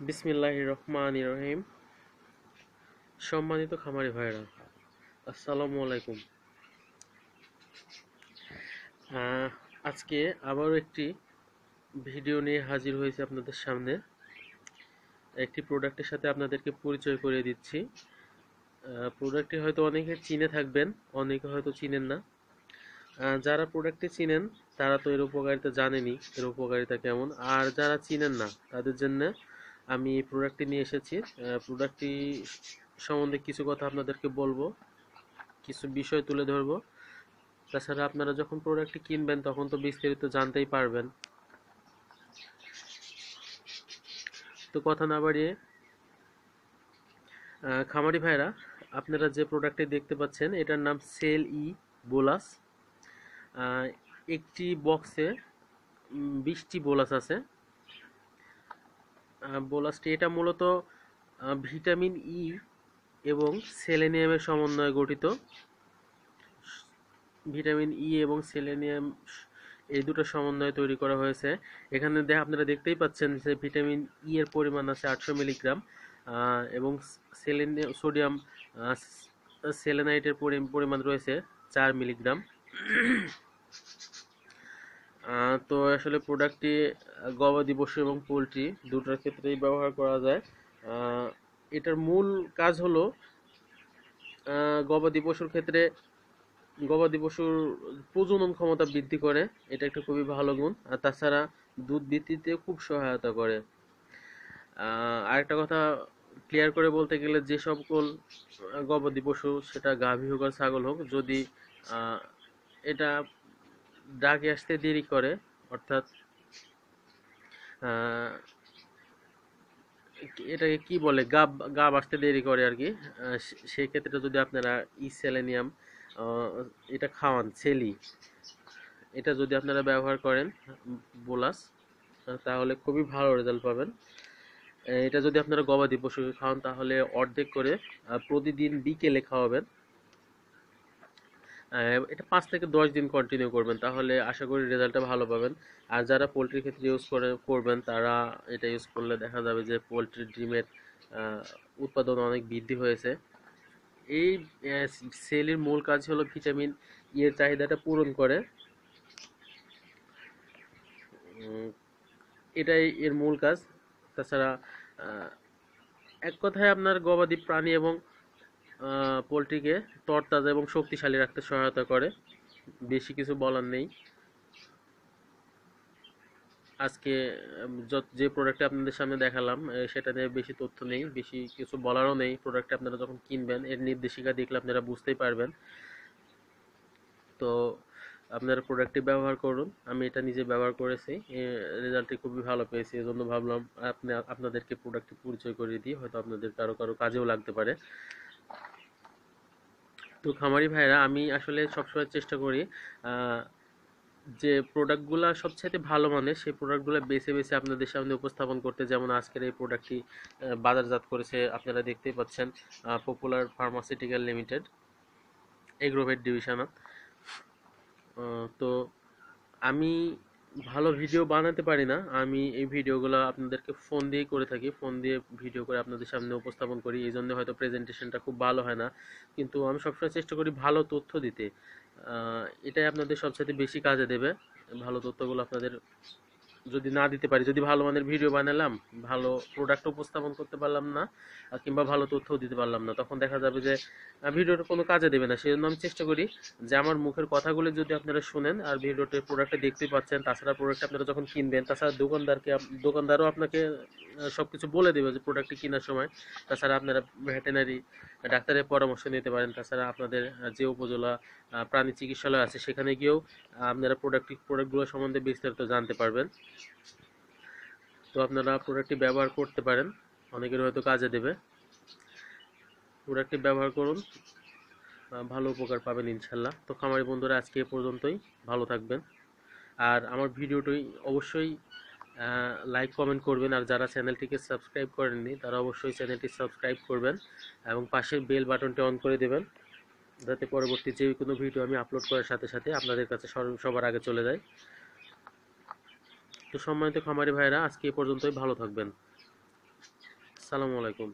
বিসমিল্লাহ রহমান রহিম। সম্মানিত খামারি ভাইরা আসসালামু আলাইকুম। আজকে আবারও একটি ভিডিও নিয়ে হাজির হয়েছে আপনাদের সামনে। একটি প্রোডাক্টের সাথে আপনাদেরকে পরিচয় করিয়ে দিচ্ছি। প্রোডাক্টটি হয়তো অনেকে চিনে থাকবেন, অনেকে হয়তো চিনেন না। যারা প্রোডাক্টটি চিনেন, তারা তো এর উপকারিতা জানেনি, এর উপকারিতা কেমন। আর যারা চিনেন না, তাদের জন্য আমি এই প্রোডাক্টটি নিয়ে এসেছি। প্রোডাক্টটি সম্বন্ধে কিছু কথা আপনাদেরকে বলব। কিছু বিষয় তুলে ধরবো। তাছাড়া আপনারা যখন প্রোডাক্টটি কিনবেন, তখন তো বিস্তারিত জানতেই পারবেন। তো কথা না বাড়িয়ে খামারি ভাইরা, আপনারা যে প্রোডাক্টটি দেখতে পাচ্ছেন, এটার নাম সেল ই বোলাস একটি বক্সে বিশটি বোলাস আছে। বোলাসটি এটা মূলত ভিটামিন ই এবং সেলেনিয়ামের সমন্বয়ে গঠিত। ভিটামিন ই এবং সেলেনিয়াম এই দুটো সমন্বয়ে তৈরি করা হয়েছে। এখানে দেখ, আপনারা দেখতেই পাচ্ছেন যে ভিটামিন ই এর পরিমাণ আছে আটশো মিলিগ্রাম এবং সেলেনিয়াম সোডিয়াম সেলেনাইটের পরিমাণ রয়েছে চার মিলিগ্রাম। তো আসলে প্রোডাক্টটি গবাদি পশু এবং পোলট্রি দুটোর ক্ষেত্রেই ব্যবহার করা যায়। এটার মূল কাজ হলো গবাদি পশুর ক্ষেত্রে গবাদি পশুর প্রজনন ক্ষমতা বৃদ্ধি করে। এটা একটা খুবই ভালো গুণ। আর তাছাড়া দুধ বৃদ্ধিতে খুব সহায়তা করে। আরেকটা কথা ক্লিয়ার করে বলতে গেলে যে সকল গবাদি পশু, সেটা গাভী হোক আর ছাগল হোক, যদি এটা ডাকে আসতে দেরি করে অর্থাৎ এটাকে কি বলে গাব গাব আসতে দেরি করে আর কি। আহ, সেই ক্ষেত্রে যদি আপনারা ই সেলেনিয়াম এটা খাওয়ান সেলি এটা যদি আপনারা ব্যবহার করেন বোলাস তাহলে খুবই ভালো রেজাল্ট পাবেন। এটা যদি আপনারা গবাদি পশুকে খাওয়ান তাহলে অর্ধেক করে প্রতিদিন বিকেলে খাওয়াবেন। এটা পাঁচ থেকে দশ দিন কন্টিনিউ করবেন, তাহলে আশা করি রেজাল্টটা ভালো পাবেন। আর যারা পোলট্রির ক্ষেত্রে ইউজ করে, করবেন, তারা এটা ইউজ করলে দেখা যাবে যে পোলট্রির ডিমের উৎপাদন অনেক বৃদ্ধি হয়েছে। এই সেলের মূল কাজ হলো ভিটামিন ই এর চাহিদাটা পূরণ করে। এটাই এর মূল কাজ। তাছাড়া এক কথায় আপনার গবাদি প্রাণী এবং পোলট্রিকে তরতাজা এবং শক্তিশালী রাখতে সহায়তা করে। বেশি কিছু বলার নেই। আজকে যে প্রোডাক্টটা আপনাদের সামনে দেখালাম সেটা নিয়ে বেশি তথ্য নেই, বেশি কিছু বলারও নেই। প্রোডাক্টটা আপনারা যখন কিনবেন, এর নির্দেশিকা দেখলে আপনারা বুঝতেই পারবেন। তো আপনারা প্রোডাক্টটি ব্যবহার করুন। আমি এটা নিজে ব্যবহার করেছি। রেজাল্টটি খুবই ভালো পেয়েছি। এই জন্য ভাবলাম আপনি আপনাদেরকে প্রোডাক্টটি পরিচয় করিয়ে দিই। হয়তো আপনাদের কারও কারও কাজেও লাগতে পারে। তো খামারি ভাইরা, আমি আসলে সবসময় চেষ্টা করি যে প্রোডাক্টগুলো সবচাইতে ভালো মানের, সেই প্রোডাক্টগুলো বেছে বেছে আপনাদের সামনে উপস্থাপন করতে। যেমন আজকের এই প্রোডাক্টটি বাজারজাত করেছে আপনারা দেখতেই পাচ্ছেন popular pharmaceutical limited agrovet divisional তো আমি ভালো ভিডিও বানাতে পারি না। আমি এই ভিডিওগুলো আপনাদেরকে ফোন দিয়ে করে থাকি। ফোন দিয়ে ভিডিও করে আপনাদের সামনে উপস্থাপন করি। এই জন্য হয়তো প্রেজেন্টেশনটা খুব ভালো হয় না। কিন্তু আমি সবসময় চেষ্টা করি ভালো তথ্য দিতে। এটাই আপনাদের সবচেয়ে বেশি কাজে দেবে। ভালো তথ্যগুলো আপনাদের যদি না দিতে পারি, যদি ভালো মানের ভিডিও বানালাম, ভালো প্রোডাক্ট উপস্থাপন করতে পারলাম না কিংবা ভালো তথ্যও দিতে পারলাম না, তখন দেখা যাবে যে ভিডিওটা কোনো কাজে দেবে না। সেই জন্য আমি চেষ্টা করি যে, আমার মুখের কথাগুলো যদি আপনারা শুনেন আর ভিডিওতে প্রোডাক্টটা দেখতেই পাচ্ছেন, তাছাড়া প্রোডাক্ট আপনারা যখন কিনবেন, তাছাড়া দোকানদারকে দোকানদারও আপনাকে সব কিছু বলে দেবে যে প্রোডাক্টটি কেনার সময়। তাছাড়া আপনারা ভেটেনারি ডাক্তারের পরামর্শ নিতে পারেন, তাছাড়া আপনাদের যে উপজেলা প্রাণী চিকিৎসালয় আছে, সেখানে গিয়েও আপনারা প্রোডাক্ট প্রোডাক্টগুলো সম্বন্ধে বিস্তারিত জানতে পারবেন। তো আপনারা প্রোডাক্টটি ব্যবহার করতে পারেন। অনেকের হয়তো কাজে দেবে। প্রোডাক্টটি ব্যবহার করুন। ভালো উপকার পাবেন ইনশাল্লাহ। তো খামারি বন্ধুরা, আজকে এ পর্যন্তই। ভালো থাকবেন। আর আমার ভিডিওটি অবশ্যই লাইক কমেন্ট করবেন। আর যারা চ্যানেলটিকে সাবস্ক্রাইব করেননি, তারা অবশ্যই চ্যানেলটি সাবস্ক্রাইব করবেন এবং পাশের বেল বাটনটি অন করে দেবেন। যাতে পরবর্তী যে কোনো ভিডিও আমি আপলোড করার সাথে সাথে আপনাদের কাছে সবার আগে চলে যায়। তো সম্মানিত খামারি ভাইরা আজকে এ পর্যন্তই। ভালো থাকবেন। সালামু আলাইকুম।